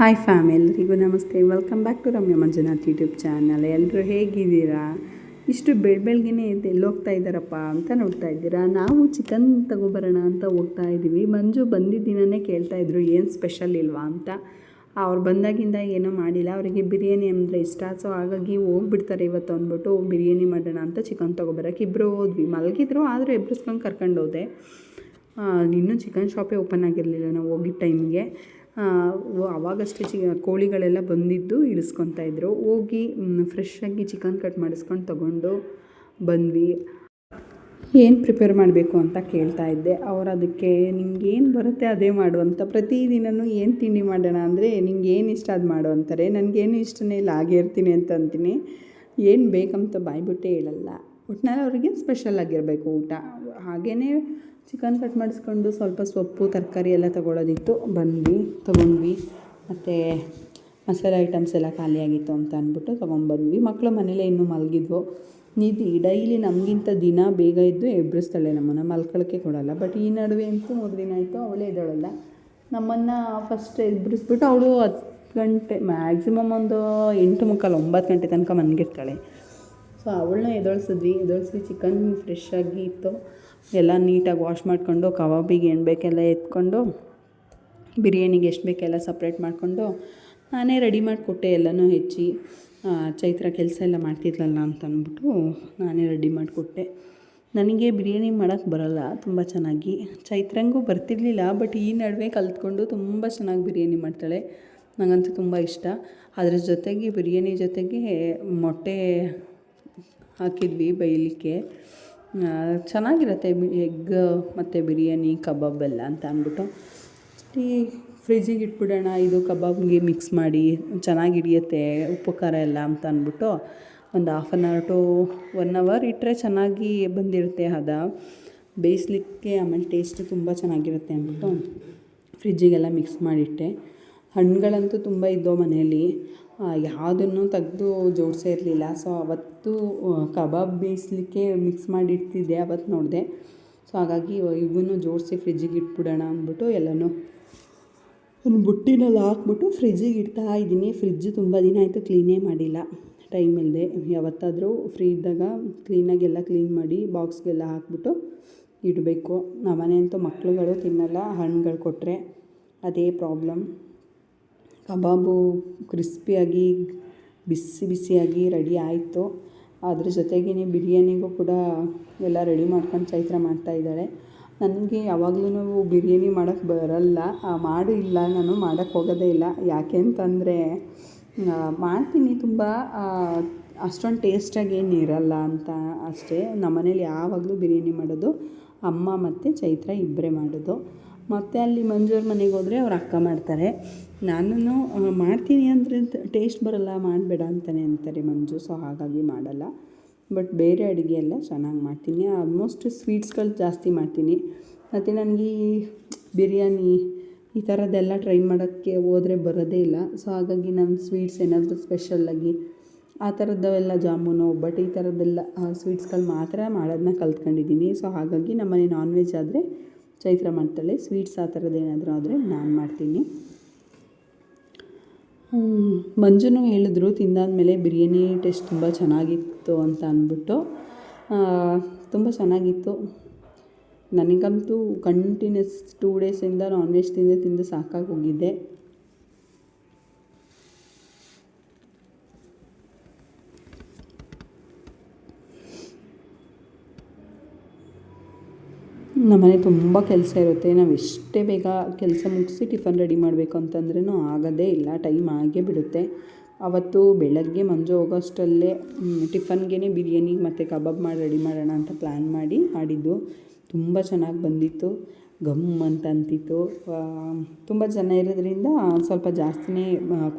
Hi fam ಎಲ್ರಿಗೂ ನಮಸ್ತೆ. Welcome back to Ramya Manjunath YouTube channel ಎಲ್ಲರೂ ಹೇಗಿದ್ದೀರಾ? ಇಷ್ಟು ಬೆಳ್ ಬೆಳಗ್ಗೆನೇ ಎದ್ದು ಎಲ್ಲಿ ಹೋಗ್ತಾ ಇದ್ದಾರಪ್ಪ ಅಂತ ನೋಡ್ತಾ ಇದ್ದೀರಾ? ನಾವು ಚಿಕನ್ ತಗೊಬರೋಣ ಅಂತ ಹೋಗ್ತಾ ಇದ್ದೀವಿ. ಮಂಜು ಬಂದಿದ್ದ ಕೇಳ್ತಾ ಇದ್ರು, ಏನು ಸ್ಪೆಷಲ್ ಇಲ್ವಾ? ಅಂತ. ಅವ್ರು ಬಂದಾಗಿಂದ ಏನೂ ಮಾಡಿಲ್ಲ. ಅವರಿಗೆ ಬಿರಿಯಾನಿ ಅಂದರೆ ಇಷ್ಟ. ಸೊ ಹಾಗಾಗಿ ಹೋಗ್ಬಿಡ್ತಾರೆ ಇವತ್ತು ಅಂದ್ಬಿಟ್ಟು ಬಿರಿಯಾನಿ ಮಾಡೋಣ ಅಂತ ಚಿಕನ್ ತೊಗೊಬರೋಕೆ. ಇಬ್ಬರು ಹೋದ್ವಿ. ಮಲಗಿದ್ರು, ಆದರೂ ಎಬ್ಬರಿಸ್ಕೊಂಡು ಕರ್ಕೊಂಡು ಹೋದೆ ಇನ್ನೂ ಚಿಕನ್ ಶಾಪೇ ಓಪನ್ ಆಗಿರಲಿಲ್ಲ ನಾವು ಹೋಗಿದ್ದ ಟೈಮ್ಗೆ ಅವಾಗಷ್ಟೇ ಚಿ, ಕೋಳಿಗಳೆಲ್ಲ ಬಂದಿದ್ದು ಇಳಿಸ್ಕೊತಾ ಇದ್ದರು ಹೋಗಿ ಫ್ರೆಶ್ ಆಗಿ ಚಿಕನ್ ಕಟ್ ಮಾಡಿಸ್ಕೊಂಡು ತಗೊಂಡು ಬಂದ್ವಿ. ಏನು ಪ್ರಿಪೇರ್ ಮಾಡಬೇಕು ಅಂತ ಕೇಳ್ತಾ ಇದ್ದೆ. ಅವ್ರು ಅದಕ್ಕೆ, ನಿಮ್ಗೆ ಏನು ಬರುತ್ತೆ ಅದೇ ಮಾಡು ಅಂತ. ಪ್ರತಿದಿನವೂ ಏನು ತಿಂಡಿ ಮಾಡೋಣ ಅಂದರೆ ನಿಂಗೆ ಏನು ಇಷ್ಟ ಅದು ಮಾಡು ಅಂತಾರೆ. ನನಗೇನು ಇಷ್ಟನೇ ಇಲ್ಲ, ಹಾಗೆ ಇರ್ತೀನಿ ಅಂತ ಅಂತೀನಿ. ಏನು ಬೇಕಂತ ಬಾಯ್ಬಿಟ್ಟೆ ಹೇಳಲ್ಲ. ಒಟ್ಟಿನಲ್ಲಿ ಅವರಿಗೆ ಸ್ಪೆಷಲ್ ಆಗಿರಬೇಕು ಊಟ. ಹಾಗೆಯೇ ಚಿಕನ್ ಕಟ್ ಮಾಡಿಸ್ಕೊಂಡು ಸ್ವಲ್ಪ ಸೊಪ್ಪು, ತರಕಾರಿ ಎಲ್ಲ ತೊಗೊಳೋದಿತ್ತು ಬಂದ್ವಿ, ತೊಗೊಂಡ್ವಿ. ಮತ್ತು ಮಸಾಲೆ ಐಟಮ್ಸ್ ಎಲ್ಲ ಖಾಲಿಯಾಗಿತ್ತು ಅಂತ ಅಂದ್ಬಿಟ್ಟು ತೊಗೊಂಬಂದ್ವಿ ಮಕ್ಕಳು ಮನೇಲೇ ಇನ್ನೂ ಮಲಗಿದ್ವು. ನಿಧಿ ಡೈಲಿ ನಮಗಿಂತ ದಿನ ಬೇಗ ಇದ್ದು ಎಬ್ಬಿಸ್ತಾಳೆ ನಮ್ಮನ್ನು. ಮಲ್ಕೊಳ್ಳೋಕ್ಕೆ ಕೊಡೋಲ್ಲ. ಬಟ್ ಈ ನಡುವೆ ಅಂತೂ ಮೂರು ದಿನ ಆಯಿತು, ಅವಳೇ ಇದ್ದಾಳಲ್ಲ. ನಮ್ಮನ್ನು ಫಸ್ಟ್ ಎಬ್ಬಿಸ್ಬಿಟ್ಟು ಅವಳು ಹತ್ತು ಗಂಟೆ ಮ್ಯಾಕ್ಸಿಮಮ್ ಒಂದು ಎಂಟು ಮುಕ್ಕಾಲು, ಒಂಬತ್ತು ಗಂಟೆ ತನಕ ಮನ್ಗಿರ್ತಾಳೆ ಸೊ ಅವಳನ್ನ ಎದೊಳಿಸಿದ್ವಿ. ಎದೊಳಿಸಿ ಚಿಕನ್ ಫ್ರೆಶ್ ಆಗಿ ಇತ್ತು. ಎಲ್ಲ ನೀಟಾಗಿ ವಾಶ್ ಮಾಡಿಕೊಂಡು ಕಬಾಬಿಗೆ ಏನು ಬೇಕೆಲ್ಲ ಎತ್ಕೊಂಡು ಬಿರಿಯಾನಿಗೆ ಎಷ್ಟು ಬೇಕೆಲ್ಲ ಸಪ್ರೇಟ್ ಮಾಡಿಕೊಂಡು ನಾನೇ ರೆಡಿ ಮಾಡಿಕೊಟ್ಟೆ ಎಲ್ಲನೂ ಹೆಚ್ಚಿ. ಚೈತ್ರ ಕೆಲಸ ಎಲ್ಲ ಮಾಡ್ತಿದ್ಲಲ್ಲ ಅಂತ ಅಂದ್ಬಿಟ್ಟು ನಾನೇ ರೆಡಿ ಮಾಡಿಕೊಟ್ಟೆ. ನನಗೆ ಬಿರಿಯಾನಿ ಮಾಡೋಕ್ಕೆ ಬರಲ್ಲ ತುಂಬ ಚೆನ್ನಾಗಿ. ಚೈತ್ರಂಗೂ ಬರ್ತಿರ್ಲಿಲ್ಲ ಬಟ್ ಈ ನಡುವೆ ಕಲ್ತ್ಕೊಂಡು ತುಂಬ ಚೆನ್ನಾಗಿ ಬಿರಿಯಾನಿ ಮಾಡ್ತಾಳೆ. ನನಗಂತೂ ತುಂಬ ಇಷ್ಟ. ಅದ್ರ ಜೊತೆಗೆ ಬಿರಿಯಾನಿ ಜೊತೆಗೆ ಮೊಟ್ಟೆ ಹಾಕಿದ್ವಿ ಬೇಯಲಿಕ್ಕೆ ಆ, ಚೆನ್ನಾಗಿರುತ್ತೆ ಎಗ್ ಮತ್ತು ಬಿರಿಯಾನಿ, ಕಬಾಬ್ ಎಲ್ಲ ಅಂತ ಅಂದ್ಬಿಟ್ಟು. ಈ ಫ್ರಿಜ್ಜಿಗೆ ಇಟ್ಬಿಡೋಣ, ಇದು ಕಬಾಬ್ಗೆ ಮಿಕ್ಸ್ ಮಾಡಿ, ಚೆನ್ನಾಗಿ ಹಿಡಿಯುತ್ತೆ ಉಪ್ಪು ಖಾರ ಎಲ್ಲ ಅಂತ ಅಂದ್ಬಿಟ್ಟು ಒಂದು half an hour to one hour ಇಟ್ಟರೆ ಚೆನ್ನಾಗಿ ಬಂದಿರುತ್ತೆ ಹದ ಬೇಯಿಸ್ಲಿಕ್ಕೆ ಆಮೇಲೆ ಟೇಸ್ಟ್ ತುಂಬ ಚೆನ್ನಾಗಿರುತ್ತೆ ಅಂದ್ಬಿಟ್ಟು ಫ್ರಿಜ್ಜಿಗೆಲ್ಲ ಮಿಕ್ಸ್ ಮಾಡಿಟ್ಟೆ. ಹಣ್ಣುಗಳಂತೂ ತುಂಬ ಇದ್ದೋ ಮನೆಯಲ್ಲಿ. ಯಾವುದನ್ನು ತೆಗೆದು ಜೋಡಿಸೇ ಇರಲಿಲ್ಲ. ಸೊ ಅವತ್ತು ಕಬಾಬ್ ಬೇಯಿಸ್ಲಿಕ್ಕೆ ಮಿಕ್ಸ್ ಮಾಡಿ ಇಡ್ತಿದ್ದೆ ಅವತ್ತು ನೋಡಿದೆ. ಸೊ ಹಾಗಾಗಿ ಇವನ್ನೂ ಜೋಡಿಸಿ ಫ್ರಿಜ್ಜಿಗೆ ಇಟ್ಬಿಡೋಣ ಅಂದ್ಬಿಟ್ಟು ಎಲ್ಲನೂ ಒಂದು ಬುಟ್ಟಿನಲ್ಲಿ ಹಾಕ್ಬಿಟ್ಟು ಫ್ರಿಜ್ಜಿಗೆ ಇಡ್ತಾ ಇದ್ದೀನಿ. ಫ್ರಿಜ್ ತುಂಬ ದಿನ ಆಯಿತು ಕ್ಲೀನೇ ಮಾಡಿಲ್ಲ. ಟೈಮ್ ಇಲ್ಲದೆ ಯಾವತ್ತಾದರೂ ಫ್ರೀ ಇದ್ದಾಗ ಕ್ಲೀನಾಗಿ ಎಲ್ಲ ಕ್ಲೀನ್ ಮಾಡಿ ಬಾಕ್ಸ್ಗೆಲ್ಲ ಹಾಕ್ಬಿಟ್ಟು ಇಡಬೇಕು. ನಮ್ಮನೆ ಅಂತೂ ಮಕ್ಕಳುಗಳು ತಿನ್ನಲ್ಲ, ಹಣ್ಣುಗಳು ಕೊಟ್ಟರೆ ಅದೇ ಪ್ರಾಬ್ಲಮ್ ಕಬಾಬು ಕ್ರಿಸ್ಪಿಯಾಗಿ ಬಿಸಿ ಬಿಸಿಯಾಗಿ ರೆಡಿ ಆಯಿತು. ಅದ್ರ ಜೊತೆಗೇ ಬಿರಿಯಾನಿಗೂ ಕೂಡ ಎಲ್ಲ ರೆಡಿ ಮಾಡ್ಕೊಂಡು ಚೈತ್ರ ಮಾಡ್ತಾಯಿದ್ದಾಳೆ ನನಗೆ ಯಾವಾಗಲೂ ಬಿರಿಯಾನಿ ಮಾಡೋಕ್ಕೆ ಬರಲ್ಲ. ಆ, ಮಾಡು ಇಲ್ಲ ನಾನು ಮಾಡೋಕ್ಕೆ ಹೋಗೋದೇ ಇಲ್ಲ. ಯಾಕೆ ಅಂತಂದರೆ ಮಾಡ್ತೀನಿ ತುಂಬ ಅಷ್ಟೊಂದು ಟೇಸ್ಟಾಗಿ ಏನು ಇರಲ್ಲ ಅಂತ ಅಷ್ಟೇ. ನಮ್ಮನೇಲಿ ಯಾವಾಗಲೂ ಬಿರಿಯಾನಿ ಮಾಡೋದು ಅಮ್ಮ ಮತ್ತು ಚೈತ್ರ ಇಬ್ಬರೇ ಮಾಡೋದು. ಮತ್ತು ಅಲ್ಲಿ ಮಂಜೂರ ಮನೆಗೆ ಹೋದರೆ ಅವ್ರ ಅಕ್ಕ ಮಾಡ್ತಾರೆ. ನಾನು ಮಾಡ್ತೀನಿ ಅಂದರೆ ಟೇಸ್ಟ್ ಬರಲ್ಲ, ಮಾಡಬೇಡ ಅಂತಲೇ ಅಂತಾರೆ ಮಂಜು ಸೊ ಹಾಗಾಗಿ ಮಾಡಲ್ಲ. ಬಟ್ ಬೇರೆ ಅಡುಗೆ ಎಲ್ಲ ಚೆನ್ನಾಗಿ ಮಾಡ್ತೀನಿ. ಆಲ್ಮೋಸ್ಟ್ ಸ್ವೀಟ್ಸ್ಗಳು ಜಾಸ್ತಿ ಮಾಡ್ತೀನಿ. ಮತ್ತು ನನಗೆ ಬಿರಿಯಾನಿ, ಈ ಥರದ್ದೆಲ್ಲ ಟ್ರೈ ಮಾಡೋಕ್ಕೆ ಹೋದರೆ ಬರೋದೇ ಇಲ್ಲ. ಸೊ ಹಾಗಾಗಿ ನಾನು ಸ್ವೀಟ್ಸ್ ಏನಾದರೂ ಸ್ಪೆಷಲ್ಲಾಗಿ ಆ ಥರದ್ದವೆಲ್ಲ ಜಾಮೂನು ಒಬ್ಬಟ್ಟು ಈ ಥರದ್ದೆಲ್ಲ ಸ್ವೀಟ್ಸ್ಗಳು ಮಾತ್ರ ಮಾಡೋದನ್ನ ಕಲ್ತ್ಕೊಂಡಿದ್ದೀನಿ. ಸೊ ಹಾಗಾಗಿ ನಮ್ಮನೆ ನಾನ್ ವೆಜ್ ಆದರೆ ಚೈತ್ರ ಮಾಡ್ತಾಳೆ ಸ್ವೀಟ್ಸ್ ಆ ಥರದ್ದು ಏನಾದರೂ ಆದರೆ ನಾನು ಮಾಡ್ತೀನಿ. ಮಂಜುನು ಹೇಳಿದ್ರು, ತಿಂದಾದ್ಮೇಲೆ ಬಿರಿಯಾನಿ ಟೇಸ್ಟ್ ತುಂಬ ಚೆನ್ನಾಗಿತ್ತು ಅಂತ ಅಂದ್ಬಿಟ್ಟು. ತುಂಬ ಚೆನ್ನಾಗಿತ್ತು. ನನಗಂತೂ ಕಂಟಿನ್ಯೂಸ್ ಟೂ ಡೇಸಿಂದ ನಾನ್ ವೆಜ್ ತಿಂದೇ ತಿಂದು ಸಾಕಾಗಿ ನಮ್ಮನೆ ತುಂಬ ಕೆಲಸ ಇರುತ್ತೆ. ನಾವು ಎಷ್ಟೇ ಬೇಗ ಕೆಲಸ ಮುಗಿಸಿ ಟಿಫನ್ ರೆಡಿ ಮಾಡಬೇಕು ಅಂತಂದ್ರೂ ಆಗೋದೇ ಇಲ್ಲ. ಟೈಮ್ ಆಗೇ ಬಿಡುತ್ತೆ. ಅವತ್ತು ಬೆಳಗ್ಗೆ ಮಂಜು ಹೋಗೋಷ್ಟರಲ್ಲೇ ಟಿಫನ್ಗೇ ಬಿರಿಯಾನಿ ಮತ್ತು ಕಬಾಬ್ ಮಾಡಿ, ರೆಡಿ ಮಾಡೋಣ ಅಂತ ಪ್ಲ್ಯಾನ್ ಮಾಡಿ ಮಾಡಿದ್ದು. ತುಂಬ ಚೆನ್ನಾಗಿ ಬಂದಿತ್ತು. ಗಮ್ ಅಂತ ಅಂತಿತ್ತು. ತುಂಬ ಜನ ಇರೋದ್ರಿಂದ ಸ್ವಲ್ಪ ಜಾಸ್ತಿನೇ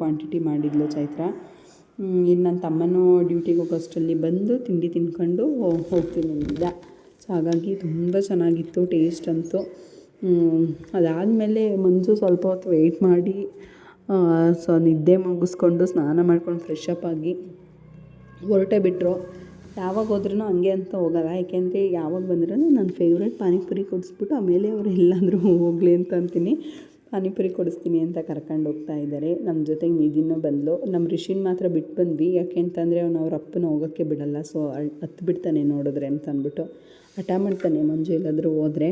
ಕ್ವಾಂಟಿಟಿ ಮಾಡಿದ್ಲು ಚೈತ್ರ. ಇನ್ನು ನನ್ನ ತಮ್ಮನೂ ಡ್ಯೂಟಿಗೆ ಹೋಗೋಷ್ಟರಲ್ಲಿ ಬಂದು ತಿಂಡಿ ತಿನ್ಕೊಂಡು ಹೋಗ್ತೀನಿ ಅಂದಿದ್ದ ಸೊ ಹಾಗಾಗಿ ತುಂಬ ಚೆನ್ನಾಗಿತ್ತು ಟೇಸ್ಟ್ ಅಂತೂ. ಅದಾದಮೇಲೆ ಮಂಜು ಸ್ವಲ್ಪ ಹೊತ್ತು ವೆಯ್ಟ್ ಮಾಡಿ ಸೊ ನಿದ್ದೆ ಮುಗಿಸ್ಕೊಂಡು ಸ್ನಾನ ಮಾಡ್ಕೊಂಡು ಫ್ರೆಶ್ ಅಪ್ ಆಗಿ ಹೊರಟೆ ಬಿಟ್ಟರು ಯಾವಾಗ ಹೋದ್ರೂ ಹಂಗೆ ಅಂತ ಹೋಗಲ್ಲ, ಯಾಕೆಂದರೆ ಯಾವಾಗ ಬಂದ್ರೂ ನನ್ನ ಫೇವ್ರೇಟ್ ಪಾನಿಪುರಿ ಕೊಡಿಸ್ಬಿಟ್ಟು ಆಮೇಲೆ ಅವರು ಎಲ್ಲಾದರೂ ಹೋಗಲಿ ಅಂತ ಅಂತೀನಿ. ಪಾನಿಪುರಿ ಕೊಡಿಸ್ತೀನಿ ಅಂತ ಕರ್ಕೊಂಡು ಹೋಗ್ತಾ ಇದ್ದಾರೆ. ನಮ್ಮ ಜೊತೆಗೆ ನಿಧಿನೂ ಬಂದಲು. ನಮ್ಮ ರಿಷಿನ ಮಾತ್ರ ಬಿಟ್ಟು ಬಂದ್ವಿ. ಯಾಕೆ ಅಂತಂದರೆ ಅವ್ನು ಅವ್ರ ಅಪ್ಪನ ಹೋಗೋಕ್ಕೆ ಬಿಡಲ್ಲ ಸೊ ಹತ್ತು ಬಿಡ್ತಾನೆ ನೋಡಿದ್ರೆ ಅಂತ ಅಂದ್ಬಿಟ್ಟು. ಹಠ ಮಾಡ್ತಾನೆ ಮಂಜು ಎಲ್ಲಾದರೂ ಹೋದರೆ.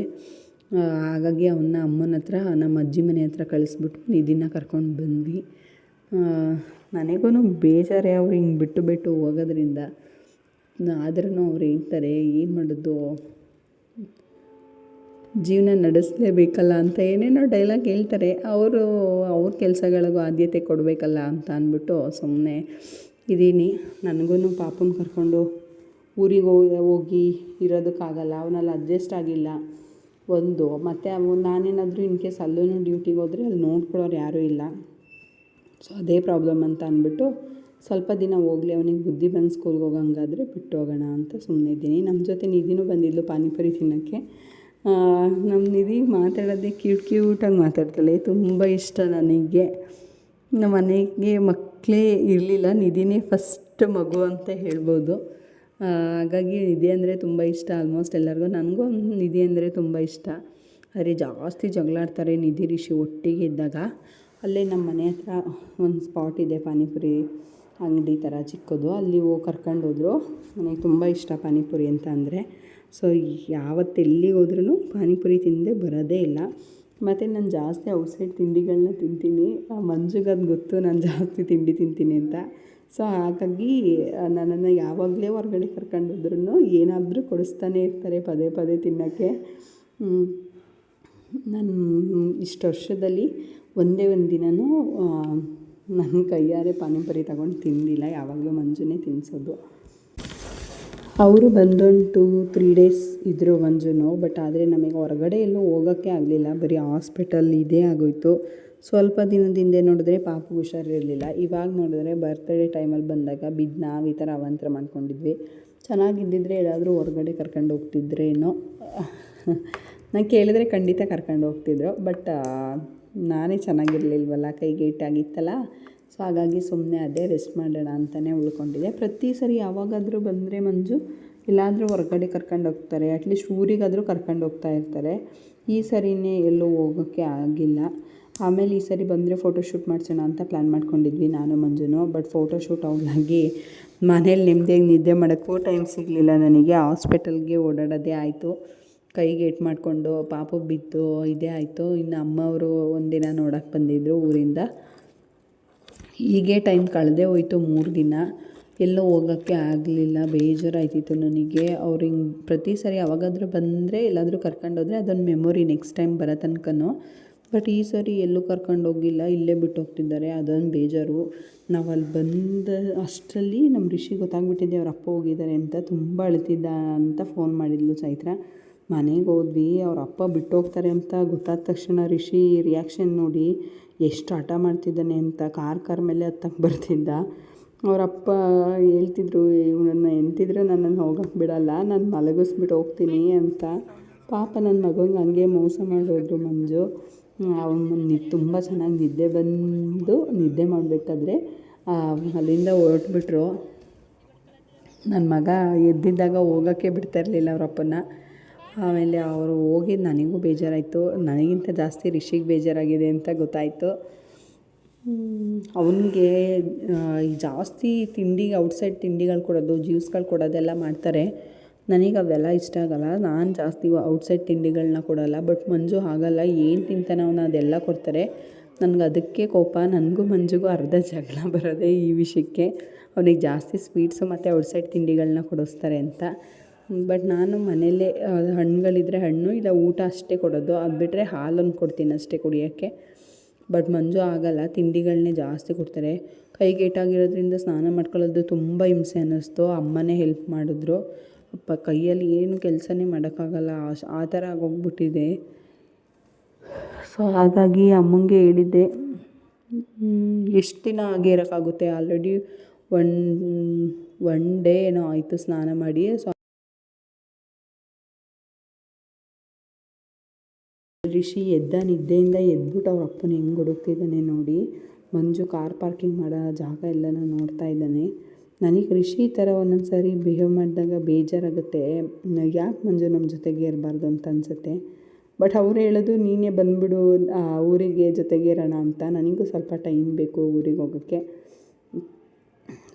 ಹಾಗಾಗಿ ಅವನ್ನ ಅಮ್ಮನ ಹತ್ರ, ನಮ್ಮ ಅಜ್ಜಿ ಮನೆ ಹತ್ರ ಕಳಿಸ್ಬಿಟ್ಟು ನಿಧಿನ ಕರ್ಕೊಂಡು ಬಂದ್ವಿ. ನನಗೂ ಬೇಜಾರೇ ಅವ್ರು ಹಿಂಗೆ ಬಿಟ್ಟು ಬಿಟ್ಟು ಹೋಗೋದ್ರಿಂದ. ಆದ್ರೂ ಅವ್ರು ಹೇಳ್ತಾರೆ, ಏನು ಮಾಡೋದು? ಜೀವನ ನಡೆಸಲೇಬೇಕಲ್ಲ ಅಂತ ಏನೇನೋ ಡೈಲಾಗ್ ಹೇಳ್ತಾರೆ. ಅವರು, ಅವ್ರ ಕೆಲಸಗಳಿಗೂ ಆದ್ಯತೆ ಕೊಡಬೇಕಲ್ಲ ಅಂತ ಅಂದ್ಬಿಟ್ಟು ಸುಮ್ಮನೆ ಇದ್ದೀನಿ ನನಗೂ ಪಾಪನ ಕರ್ಕೊಂಡು ಊರಿಗೆ ಹೋಗಿ ಹೋಗಿ ಇರೋದಕ್ಕಾಗಲ್ಲ, ಅವನಲ್ಲಿ ಅಡ್ಜಸ್ಟ್ ಆಗಿಲ್ಲ. ಒಂದು, ಮತ್ತು ಅವು ನಾನೇನಾದರೂ ಇನ್ ಕೇಸ್ ಅಲ್ಲೂ ಡ್ಯೂಟಿಗೆ ಹೋದರೆ ಅಲ್ಲಿ ನೋಡ್ಕೊಳ್ಳೋರು ಯಾರೂ ಇಲ್ಲ. ಸೊ ಅದೇ ಪ್ರಾಬ್ಲಮ್ ಅಂತ ಅಂದ್ಬಿಟ್ಟು ಸ್ವಲ್ಪ ದಿನ ಹೋಗಲಿ, ಅವನಿಗೆ ಬುದ್ಧಿ ಬಂದು ಸ್ಕೂಲ್ಗೆ ಹೋಗಂಗಾದ್ರೆ ಬಿಟ್ಟು ಹೋಗೋಣ ಅಂತ ಸುಮ್ಮನೆ ಇದ್ದೀನಿ. ನಮ್ಮ ಜೊತೆ ನಿಧಿನೂ ಬಂದಿದ್ಲು ಪಾನಿಪುರಿ ತಿನ್ನೋಕ್ಕೆ. ನಮ್ಮ ನಿಧಿ ಮಾತಾಡೋದೇ ಕ್ಯೂಟ್ ಕ್ಯೂಟಾಗಿ ಮಾತಾಡ್ತಾಳೆ. ತುಂಬ ಇಷ್ಟ ನನಗೆ. ನಮ್ಮ ಮನೆಗೆ ಮಕ್ಕಳೇ ಇರಲಿಲ್ಲ, ನಿಧಿನೇ ಫಸ್ಟ್ ಮಗು ಅಂತ ಹೇಳ್ಬೋದು. ಹಾಗಾಗಿ ನಿಧಿ ಅಂದರೆ ತುಂಬ ಇಷ್ಟ ಆಲ್ಮೋಸ್ಟ್ ಎಲ್ಲರಿಗೂ. ನನಗೂ ನಿಧಿ ಅಂದರೆ ತುಂಬ ಇಷ್ಟ. ಆದರೆ ಜಾಸ್ತಿ ಜಗಳಾಡ್ತಾರೆ ನಿಧಿ ರಿಷಿ ಒಟ್ಟಿಗೆ ಇದ್ದಾಗ. ಅಲ್ಲೇ ನಮ್ಮ ಮನೆ ಹತ್ರ ಒಂದು ಸ್ಪಾಟ್ ಇದೆ ಪಾನಿಪುರಿ ಅಂಗಡಿ ಥರ ಚಿಕ್ಕದು. ಅಲ್ಲಿ ಹೋಗಿ ಕರ್ಕೊಂಡು ಹೋದರು. ನನಗೆ ತುಂಬ ಇಷ್ಟ ಪಾನಿಪುರಿ ಅಂತ ಅಂದರೆ. ಸೊ ಯಾವತ್ತು ಹೋದ್ರೂ ಪಾನಿಪುರಿ ತಿಂದೇ ಬರೋದೇ ಇಲ್ಲ. ಮತ್ತು ನಾನು ಜಾಸ್ತಿ ಔಟ್ಸೈಡ್ ತಿಂಡಿಗಳನ್ನ ತಿಂತೀನಿ. ಮಂಜುಗೆ ಗೊತ್ತು ನಾನು ಜಾಸ್ತಿ ತಿಂಡಿ ತಿಂತೀನಿ ಅಂತ. ಸೊ ಹಾಗಾಗಿ ನನ್ನನ್ನು ಯಾವಾಗಲೇ ಹೊರ್ಗಡೆ ಕರ್ಕೊಂಡು ಹೋದ್ರೂ ಏನಾದರೂ ಕೊಡಿಸ್ತಾನೆ ಇರ್ತಾರೆ ಪದೇ ಪದೇ ತಿನ್ನೋಕ್ಕೆ. ನಾನು ಇಷ್ಟು ವರ್ಷದಲ್ಲಿ ಒಂದೇ ಒಂದು ದಿನವೂ ನನ್ನ ಕೈಯಾರೆ ಪಾನಿಪುರಿ ತಗೊಂಡು ತಿಂದಿಲ್ಲ, ಯಾವಾಗಲೂ ಮಂಜುನೇ ತಿನ್ನಿಸೋದು ಅವರು ಬಂದೊಂದು ಟೂ, ತ್ರೀ ಡೇಸ್ ಇದ್ದರು ಮಂಜುನು, ಬಟ್ ಆದರೆ ನಮಗೆ ಹೊರಗಡೆ ಎಲ್ಲೂ ಹೋಗೋಕ್ಕೆ ಆಗಲಿಲ್ಲ. ಬರೀ ಹಾಸ್ಪಿಟಲ್ ಇದೇ ಆಗೋಯಿತು. ಸ್ವಲ್ಪ ದಿನದ ಹಿಂದೆ ನೋಡಿದ್ರೆ ಪಾಪು ಹುಷಾರಿರಲಿಲ್ಲ. ಇವಾಗ ನೋಡಿದ್ರೆ ಬರ್ತ್ಡೇ ಟೈಮಲ್ಲಿ ಬಂದಾಗ ಬಿದ್ದು ನಾವು ಈ ಥರ ಅವಾಂತರ ಮಾಡ್ಕೊಂಡಿದ್ವಿ. ಚೆನ್ನಾಗಿದ್ದಿದ್ರೆ ಎಲ್ಲಾದರೂ ಹೊರಗಡೆ ಕರ್ಕೊಂಡು ಹೋಗ್ತಿದ್ರೇನೋ. ನಾನು ಕೇಳಿದ್ರೆ ಖಂಡಿತ ಕರ್ಕೊಂಡು ಹೋಗ್ತಿದ್ರು. ಬಟ್ ನಾನೇ ಚೆನ್ನಾಗಿರಲಿಲ್ವಲ್ಲ ಕೈಗೆ ಇಟ್ಟಾಗಿತ್ತಲ್ಲ ಸೊ ಹಾಗಾಗಿ ಸುಮ್ಮನೆ ಅದೇ ರೆಸ್ಟ್ ಮಾಡೋಣ ಅಂತಲೇ ಉಳ್ಕೊಂಡಿದ್ದೆ. ಪ್ರತಿ ಸರಿ ಯಾವಾಗಾದರೂ ಬಂದರೆ ಮಂಜು, ಇಲ್ಲಾದರೂ ಹೊರಗಡೆ ಕರ್ಕೊಂಡು ಹೋಗ್ತಾರೆ. ಅಟ್ಲೀಸ್ಟ್ ಊರಿಗಾದರೂ ಕರ್ಕೊಂಡು ಹೋಗ್ತಾ ಇರ್ತಾರೆ. ಈ ಸರಿನೇ ಎಲ್ಲೂ ಹೋಗೋಕ್ಕೆ ಆಗಿಲ್ಲ. ಆಮೇಲೆ ಈ ಸರಿ ಬಂದರೆ ಫೋಟೋಶೂಟ್ ಮಾಡಿಸೋಣ ಅಂತ ಪ್ಲ್ಯಾನ್ ಮಾಡ್ಕೊಂಡಿದ್ವಿ ನಾನು, ಮಂಜುನು. ಬಟ್ ಫೋಟೋಶೂಟ್ ಅವ್ಲಾಗಿ ಮನೇಲಿ ನೆಮ್ಮದಿಯಾಗಿ ನಿದ್ದೆ ಮಾಡೋಕ್ಕೂ ಟೈಮ್ ಸಿಗಲಿಲ್ಲ ನನಗೆ. ಹಾಸ್ಪಿಟಲ್ಗೆ ಓಡಾಡೋದೇ ಆಯಿತು. ಕೈಗೆ ಏಟು ಮಾಡಿಕೊಂಡು, ಪಾಪ ಬಿದ್ದು, ಇದೇ ಆಯಿತು. ಇನ್ನು ಅಮ್ಮವರು ಒಂದಿನ ನೋಡೋಕ್ಕೆ ಬಂದಿದ್ದರು ಊರಿಂದ. ಹೀಗೆ ಟೈಮ್ ಕಳೆದೇ ಹೋಯಿತು ಮೂರು ದಿನ. ಎಲ್ಲೂ ಹೋಗೋಕ್ಕೆ ಆಗಲಿಲ್ಲ. ಬೇಜಾರಾಯ್ತಿತ್ತು ನನಗೆ. ಅವ್ರು ಹಿಂಗೆ ಪ್ರತಿ ಸರಿ ಯಾವಾಗಾದರೂ ಬಂದರೆ ಎಲ್ಲಾದರೂ ಕರ್ಕೊಂಡೋದ್ರೆ ಅದೊಂದು ಮೆಮೊರಿ ನೆಕ್ಸ್ಟ್ ಟೈಮ್ ಬರೋ ತನಕನೂ. ಬಟ್ ಈ ಸರಿ ಎಲ್ಲೂ ಕರ್ಕೊಂಡು ಹೋಗಿಲ್ಲ, ಇಲ್ಲೇ ಬಿಟ್ಟು ಹೋಗ್ತಿದ್ದಾರೆ. ಅದೊಂದು ಬೇಜಾರು. ನಾವು ಅಲ್ಲಿ ಬಂದ ಅಷ್ಟರಲ್ಲಿ ನಮ್ಮ ರಿಷಿ ಗೊತ್ತಾಗ್ಬಿಟ್ಟಿದೆ, ಅವ್ರ ಅಪ್ಪ ಹೋಗಿದ್ದಾರೆ ಅಂತ ತುಂಬ ಅಳ್ತಿದ್ದ ಅಂತ ಫೋನ್ ಮಾಡಿದ್ಲು ಚೈತ್ರ. ಮನೆಗೆ ಹೋದ್ವಿ, ಅವ್ರ ಅಪ್ಪ ಬಿಟ್ಟು ಹೋಗ್ತಾರೆ ಅಂತ ಗೊತ್ತಾದ ತಕ್ಷಣ ರಿಷಿ ರಿಯಾಕ್ಷನ್ ನೋಡಿ ಎಷ್ಟು ಹಠ ಮಾಡ್ತಿದ್ದಾನೆ ಅಂತ, ಕಾರ್ ಕಾರ್ ಮೇಲೆ ಹತ್ತಕ್ಕೆ ಬರ್ತಿದ್ದ. ಅವ್ರ ಅಪ್ಪ ಹೇಳ್ತಿದ್ರು ಇವನನ್ನು ಎಂತಿದ್ರೆ ನನ್ನನ್ನು ಹೋಗಕ್ಕೆ ಬಿಡಲ್ಲ, ನಾನು ಮಲಗಿಸ್ಬಿಟ್ಟು ಹೋಗ್ತೀನಿ ಅಂತ. ಪಾಪ ನನ್ನ ಮಗಂಗೆ ಹಂಗೆ ಮೋಸ ಮಾಡೋದ್ರು ಮಂಜು. ಅವನು ತುಂಬ ಚೆನ್ನಾಗಿ ನಿದ್ದೆ ಬಂದು ನಿದ್ದೆ ಮಾಡಬೇಕಾದ್ರೆ ಅಲ್ಲಿಂದ ಹೊರಟ್ಬಿಟ್ರು. ನನ್ನ ಮಗ ಎದ್ದಿದ್ದಾಗ ಹೋಗೋಕ್ಕೆ ಬಿಡ್ತಾ ಇರಲಿಲ್ಲ ಅವರಪ್ಪನ ಆಮೇಲೆ ಅವರು ಹೋಗಿ, ನನಗೂ ಬೇಜಾರಾಯಿತು. ನನಗಿಂತ ಜಾಸ್ತಿ ರಿಷಿಗೆ ಬೇಜಾರಾಗಿದೆ ಅಂತ ಗೊತ್ತಾಯಿತು. ಅವನಿಗೆ ಜಾಸ್ತಿ ತಿಂಡಿ, ಔಟ್ಸೈಡ್ ತಿಂಡಿಗಳು ಕೊಡೋದು, ಜ್ಯೂಸ್ಗಳು ಕೊಡೋದೆಲ್ಲ ಮಾಡ್ತಾರೆ. ನನಗೆ ಅವೆಲ್ಲ ಇಷ್ಟ ಆಗೋಲ್ಲ. ನಾನು ಜಾಸ್ತಿ ಔಟ್ಸೈಡ್ ತಿಂಡಿಗಳನ್ನ ಕೊಡೋಲ್ಲ. ಬಟ್ ಮಂಜು ಆಗಲ್ಲ ಏನು ತಿಂತಾನೆ ಅವನು ಅದೆಲ್ಲ ಕೊಡ್ತಾರೆ. ನನಗೆ ಅದಕ್ಕೆ ಕೋಪ. ನನಗೂ ಮಂಜುಗೂ ಅರ್ಧ ಜಗಳ ಬರೋದೇ ಈ ವಿಷಯಕ್ಕೆ. ಅವನಿಗೆ ಜಾಸ್ತಿ ಸ್ವೀಟ್ಸು ಮತ್ತು ಔಟ್ಸೈಡ್ ತಿಂಡಿಗಳನ್ನ ಕೊಡಿಸ್ತಾರೆ ಅಂತ. ಬಟ್ ನಾನು ಮನೆಯಲ್ಲೇ ಹಣ್ಣುಗಳಿದ್ರೆ ಹಣ್ಣು, ಇಲ್ಲ ಊಟ ಅಷ್ಟೇ ಕೊಡೋದು. ಅದು ಬಿಟ್ಟರೆ ಹಾಲನ್ನು ಕೊಡ್ತೀನಿ ಅಷ್ಟೇ ಕುಡಿಯೋಕ್ಕೆ. ಬಟ್ ಮಂಜು ಆಗಲ್ಲ. ತಿಂಡಿಗಳನ್ನೇ ಜಾಸ್ತಿ ಕೊಡ್ತಾರೆ. ಕೈಗೆ ಏಟಾಗಿರೋದ್ರಿಂದ ಸ್ನಾನ ಮಾಡ್ಕೊಳ್ಳೋದು ತುಂಬ ಹಿಂಸೆ ಅನ್ನಿಸ್ತು. ಅಮ್ಮನೇ ಹೆಲ್ಪ್ ಮಾಡಿದ್ರು. ಅಪ್ಪ, ಕೈಯಲ್ಲಿ ಏನು ಕೆಲಸನೇ ಮಾಡೋಕ್ಕಾಗಲ್ಲ. ಆ ಥರ ಆಗೋಗ್ಬಿಟ್ಟಿದೆ. ಸೊ ಹಾಗಾಗಿ ಅಮ್ಮಂಗೆ ಹೇಳಿದ್ದೆ ಎಷ್ಟು ದಿನ ಹಾಗೆ ಇರೋಕ್ಕಾಗುತ್ತೆ? ಆಲ್ರೆಡಿ ಒನ್ ಒನ್ ಡೇ ಏನೋ ಆಯಿತು ಸ್ನಾನ ಮಾಡಿ. ಸೊ ಋಷಿ ಎದ್ದ ನಿದ್ದೆಯಿಂದ ಎದ್ಬಿಟ್ಟು ಅವ್ರ ಅಪ್ಪನ ಹೆಂಗೆ ಹುಡುಕ್ತಿದ್ದಾನೆ ನೋಡಿ. ಮಂಜು ಕಾರ್ ಪಾರ್ಕಿಂಗ್ ಮಾಡೋ ಜಾಗ ಎಲ್ಲನೂ ನೋಡ್ತಾ ಇದ್ದಾನೆ. ನನಗೆ ರಿಷಿ ಈ ಥರ ಒಂದೊಂದು ಸಾರಿ ಬಿಹೇವ್ ಮಾಡಿದಾಗ ಬೇಜಾರಾಗುತ್ತೆ. ಯಾಕೆ ಮಂಜು ನಮ್ಮ ಜೊತೆಗೆ ಇರಬಾರ್ದು ಅಂತ ಅನಿಸುತ್ತೆ. ಬಟ್ ಅವ್ರು ಹೇಳೋದು ನೀನೇ ಬಂದುಬಿಡು ಊರಿಗೆ ಜೊತೆಗೆ ಇರೋಣ ಅಂತ. ನನಗೂ ಸ್ವಲ್ಪ ಟೈಮ್ ಬೇಕು ಊರಿಗೆ ಹೋಗೋಕ್ಕೆ.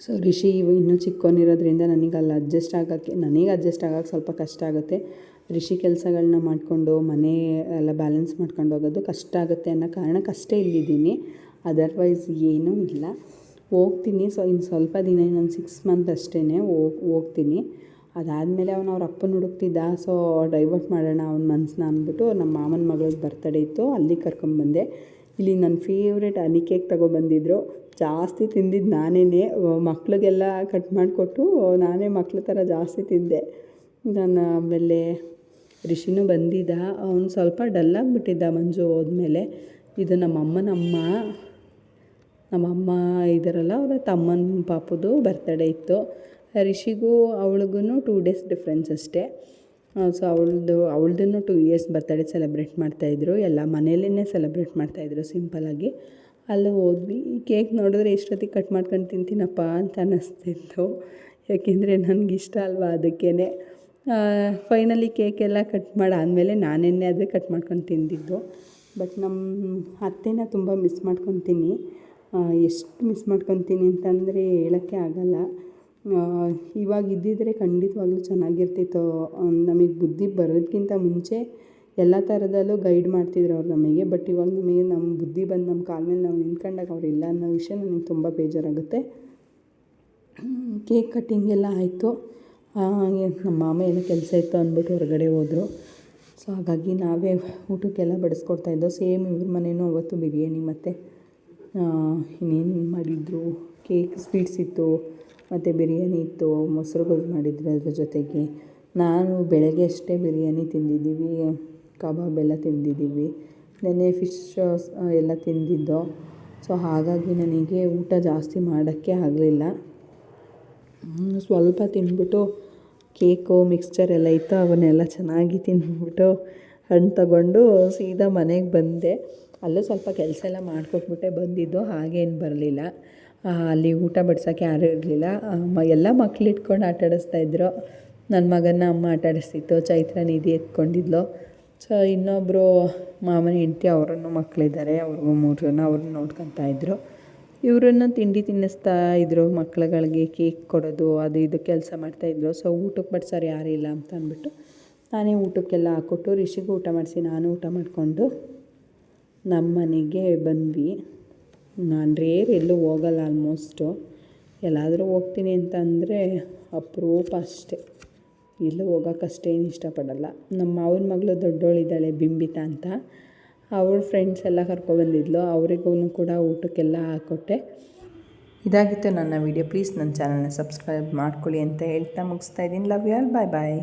ಸೊ ರಿಷಿ ಇನ್ನೂ ಚಿಕ್ಕವನಿರೋದ್ರಿಂದ ನನಗೆ ಅಲ್ಲಿ ಅಡ್ಜಸ್ಟ್ ಆಗೋಕ್ಕೆ, ನನಗೆ ಅಡ್ಜಸ್ಟ್ ಆಗೋಕ್ಕೆ ಸ್ವಲ್ಪ ಕಷ್ಟ ಆಗುತ್ತೆ. ರಿಷಿ ಕೆಲಸಗಳನ್ನ ಮಾಡಿಕೊಂಡು, ಮನೆ ಎಲ್ಲ ಬ್ಯಾಲೆನ್ಸ್ ಮಾಡ್ಕೊಂಡು ಹೋಗೋದು ಕಷ್ಟ ಆಗುತ್ತೆ ಅನ್ನೋ ಕಾರಣಕ್ಕೆ ಅಷ್ಟೇ ಇಲ್ಲಿದ್ದೀನಿ. ಅದರ್ವೈಸ್ ಏನೂ ಇಲ್ಲ. ಹೋಗ್ತೀನಿ. ಸೊ, ಇನ್ನು ಸ್ವಲ್ಪ ದಿನ, ಇನ್ನೊಂದು ಸಿಕ್ಸ್ ಮಂತ್ ಅಷ್ಟೇ ಹೋಗಿ, ಹೋಗ್ತೀನಿ. ಅದಾದಮೇಲೆ ಅವನು ಅವ್ರ ಅಪ್ಪನ ಹುಡುಕ್ತಿದ್ದ. ಸೊ ಡೈವರ್ಟ್ ಮಾಡೋಣ ಅವ್ನ ಮನಸ್ಸನ್ನ ಅಂದ್ಬಿಟ್ಟು ನಮ್ಮ ಮಾಮನ ಮಗಳದ್ದು ಬರ್ತಡೇ ಇತ್ತು. ಅಲ್ಲಿ ಕರ್ಕೊಂಬಂದೆ ಇಲ್ಲಿ ನನ್ನ ಫೇವ್ರೇಟ್ ಅನಿಕೇಕ್ ತಗೊಬಂದಿದ್ರು. ಜಾಸ್ತಿ ತಿಂದಿದ್ದು ನಾನೇ ಮಕ್ಳಿಗೆಲ್ಲ ಕಟ್ ಮಾಡಿಕೊಟ್ಟು ನಾನೇ ಮಕ್ಳ ಥರ ಜಾಸ್ತಿ ತಿಂದೆ. ನಾನು ಆಮೇಲೆ ರಿಷಿನೂ ಬಂದಿದ್ದ. ಅವ್ನು ಸ್ವಲ್ಪ ಡಲ್ಲಾಗಿಬಿಟ್ಟಿದ್ದ ಮಂಜು ಹೋದ್ಮೇಲೆ. ಇದು ನಮ್ಮ ಅಮ್ಮನ ಅಮ್ಮ ನಮ್ಮಮ್ಮ ಇದ್ದಾರಲ್ಲ, ಅವರ ತಮ್ಮನ ಪಾಪದು ಬರ್ತಡೇ ಇತ್ತು. ರಿಷಿಗೂ ಅವಳಿಗೂ ಟೂ ಡೇಸ್ ಡಿಫ್ರೆನ್ಸ್ ಅಷ್ಟೇ. ಸೊ ಅವಳದು ಅವಳದನ್ನು ಟೂ ಇಯರ್ಸ್ ಬರ್ತಡೇ ಸೆಲೆಬ್ರೇಟ್ ಮಾಡ್ತಾಯಿದ್ರು ಎಲ್ಲ ಮನೆಯಲ್ಲೇ ಸೆಲೆಬ್ರೇಟ್ ಮಾಡ್ತಾಯಿದ್ರು ಸಿಂಪಲಾಗಿ ಅಲ್ಲಿ ಹೋದ್ವಿ. ಈ ಕೇಕ್ ನೋಡಿದ್ರೆ ಎಷ್ಟೊತ್ತಿಗೆ ಕಟ್ ಮಾಡ್ಕೊಂಡು ತಿಂತೀನಪ್ಪ ಅಂತ ಅನ್ನಿಸ್ತಿತ್ತು. ಯಾಕೆಂದರೆ ನನಗಿಷ್ಟ ಅಲ್ವಾ ಅದಕ್ಕೇ ಫೈನಲಿ ಕೇಕೆಲ್ಲ ಕಟ್ ಮಾಡಾದಮೇಲೆ ನಾನೆನ್ನೇ ಆದರೆ ಕಟ್ ಮಾಡ್ಕೊಂಡು ತಿಂದಿದ್ದು. ಬಟ್ ನಮ್ಮ ಅತ್ತೆನ ತುಂಬ ಮಿಸ್ ಮಾಡ್ಕೊತೀನಿ. ಎಷ್ಟು ಮಿಸ್ ಮಾಡ್ಕೊತೀನಿ ಅಂತಂದರೆ ಹೇಳೋಕ್ಕೆ ಆಗಲ್ಲ. ಇವಾಗ ಇದ್ದಿದ್ದರೆ ಖಂಡಿತವಾಗ್ಲೂ ಚೆನ್ನಾಗಿರ್ತಿತ್ತು. ನಮಗೆ ಬುದ್ಧಿ ಬರೋದಕ್ಕಿಂತ ಮುಂಚೆ ಎಲ್ಲ ಥರದಲ್ಲೂ ಗೈಡ್ ಮಾಡ್ತಿದ್ರು ಅವ್ರು ನಮಗೆ. ಬಟ್ ಇವಾಗ ನಮಗೆ ನಮ್ಮ ಬುದ್ಧಿ ಬಂದು ನಮ್ಮ ಕಾಲ ಮೇಲೆ ನಾವು ನಿಂತ್ಕೊಂಡಾಗ ಅವ್ರು ಇಲ್ಲ ಅನ್ನೋ ವಿಷಯ ನನಗೆ ತುಂಬ ಬೇಜಾರಾಗುತ್ತೆ. ಕೇಕ್ ಕಟ್ಟಿಂಗ್ ಎಲ್ಲ ಆಯಿತು. ನಮ್ಮ ಮಾಮ ಏನೋ ಕೆಲಸ ಇತ್ತು ಅಂದ್ಬಿಟ್ಟು ಹೊರಗಡೆ ಹೋದರು. ಸೊ ಹಾಗಾಗಿ ನಾವೇ ಊಟಕ್ಕೆಲ್ಲ ಬಡಿಸ್ಕೊಡ್ತಾಯಿದ್ದೋ ಸೇಮ್ ಇವ್ರ ಮನೇನೂ ಅವತ್ತು ಬಿರಿಯಾನಿ ಮತ್ತು ಇನ್ನೇನು ಮಾಡಿದ್ರು? ಕೇಕ್ ಸ್ವೀಟ್ಸ್ ಇತ್ತು, ಮತ್ತು ಬಿರಿಯಾನಿ ಇತ್ತು, ಮೊಸರು ಗೊಜ್ಜು ಮಾಡಿದ್ರು ಅದ್ರ ಜೊತೆಗೆ. ನಾನು ಬೆಳಗ್ಗೆ ಅಷ್ಟೇ ಬಿರಿಯಾನಿ ತಿಂದಿದ್ದೀವಿ, ಕಬಾಬ್ ಎಲ್ಲ ತಿಂದಿದ್ದೀವಿ. ನೆನ್ನೆ ಫಿಶ್ ಎಲ್ಲ ತಿಂದಿದ್ದೋ. ಸೊ ಹಾಗಾಗಿ ನನಗೆ ಊಟ ಜಾಸ್ತಿ ಮಾಡೋಕ್ಕೆ ಆಗಲಿಲ್ಲ. ಸ್ವಲ್ಪ ತಿಂದ್ಬಿಟ್ಟು ಕೇಕು ಮಿಕ್ಸ್ಚರ್ ಎಲ್ಲ ಇತ್ತು, ಅವನ್ನೆಲ್ಲ ಚೆನ್ನಾಗಿ ತಿಂದ್ಬಿಟ್ಟು ಹಣ್ಣು ತಗೊಂಡು ಸೀದಾ ಮನೆಗೆ ಬಂದೆ. ಅಲ್ಲೂ ಸ್ವಲ್ಪ ಕೆಲಸ ಎಲ್ಲ ಮಾಡಿಕೊಟ್ಬಿಟ್ಟೆ, ಬಂದಿದ್ದು ಹಾಗೇನು ಬರಲಿಲ್ಲ. ಅಲ್ಲಿ ಊಟ ಬಡ್ಸೋಕ್ಕೆ ಯಾರೂ ಇರಲಿಲ್ಲ. ಎಲ್ಲ ಮಕ್ಳು ಇಟ್ಕೊಂಡು ಆಟ ಆಡಿಸ್ತಾಯಿದ್ರು ನನ್ನ ಮಗನ ಅಮ್ಮ ಆಟ ಆಡಿಸ್ತಿತ್ತು, ಚೈತ್ರ ನಿಧಿ ಎತ್ಕೊಂಡಿದ್ಲು. ಸೊ ಇನ್ನೊಬ್ಬರು ಮಾಮನ ಹೆಂಡತಿ ಅವರನ್ನು ಮಕ್ಕಳಿದ್ದಾರೆ ಅವ್ರಿಗೂ ಮೂರು ಜನ ಅವ್ರನ್ನ ನೋಡ್ಕೊತಾ ಇದ್ರು. ಇವರನ್ನು ತಿಂಡಿ ತಿನ್ನಿಸ್ತಾ ಇದ್ರು, ಮಕ್ಳುಗಳಿಗೆ ಕೇಕ್ ಕೊಡೋದು, ಅದು ಇದು ಕೆಲಸ ಮಾಡ್ತಾಯಿದ್ರು ಸೊ, ಊಟಕ್ಕೆ ಬಡ್ಸೋರು ಯಾರೂ ಇಲ್ಲ ಅಂತ ಅಂದ್ಬಿಟ್ಟು ನಾನೇ ಊಟಕ್ಕೆಲ್ಲ ಹಾಕ್ಕೊಟ್ಟು ರಿಷಿಗೂ ಊಟ ಮಾಡಿಸಿ, ನಾನು ಊಟ ಮಾಡಿಕೊಂಡು ನಮ್ಮ ಮನೆಗೆ ಬಂದ್ವಿ. ನಾನು ರೇರ್ ಎಲ್ಲೂ ಹೋಗಲ್ಲ ಆಲ್ಮೋಸ್ಟು ಎಲ್ಲಾದರೂ ಹೋಗ್ತೀನಿ ಅಂತ ಅಂದರೆ ಅಪರೂಪ ಅಷ್ಟೇ. ಎಲ್ಲೂ ಹೋಗೋಕ್ಕಷ್ಟೇನು ಇಷ್ಟಪಡಲ್ಲ. ನಮ್ಮ ಮಾವನ ಮಗಳು ದೊಡ್ಡವಳಿದ್ದಾಳೆ ಬಿಂಬಿತಾ ಅಂತ. ಅವಳ ಫ್ರೆಂಡ್ಸ್ ಎಲ್ಲ ಕರ್ಕೊಬಂದಿದ್ಲು ಅವರಿಗೂ ಕೂಡ ಊಟಕ್ಕೆಲ್ಲ ಹಾಕ್ಕೊಟ್ಟೆ ಇದಾಗಿತ್ತು ನನ್ನ ವಿಡಿಯೋ ಪ್ಲೀಸ್ ನನ್ನ ಚಾನಲ್ನ ಸಬ್ಸ್ಕ್ರೈಬ್ ಮಾಡ್ಕೊಳ್ಳಿ ಅಂತ ಹೇಳ್ತಾ ಮುಗಿಸ್ತಾ ಇದ್ದೀನಿ. Love you all bye bye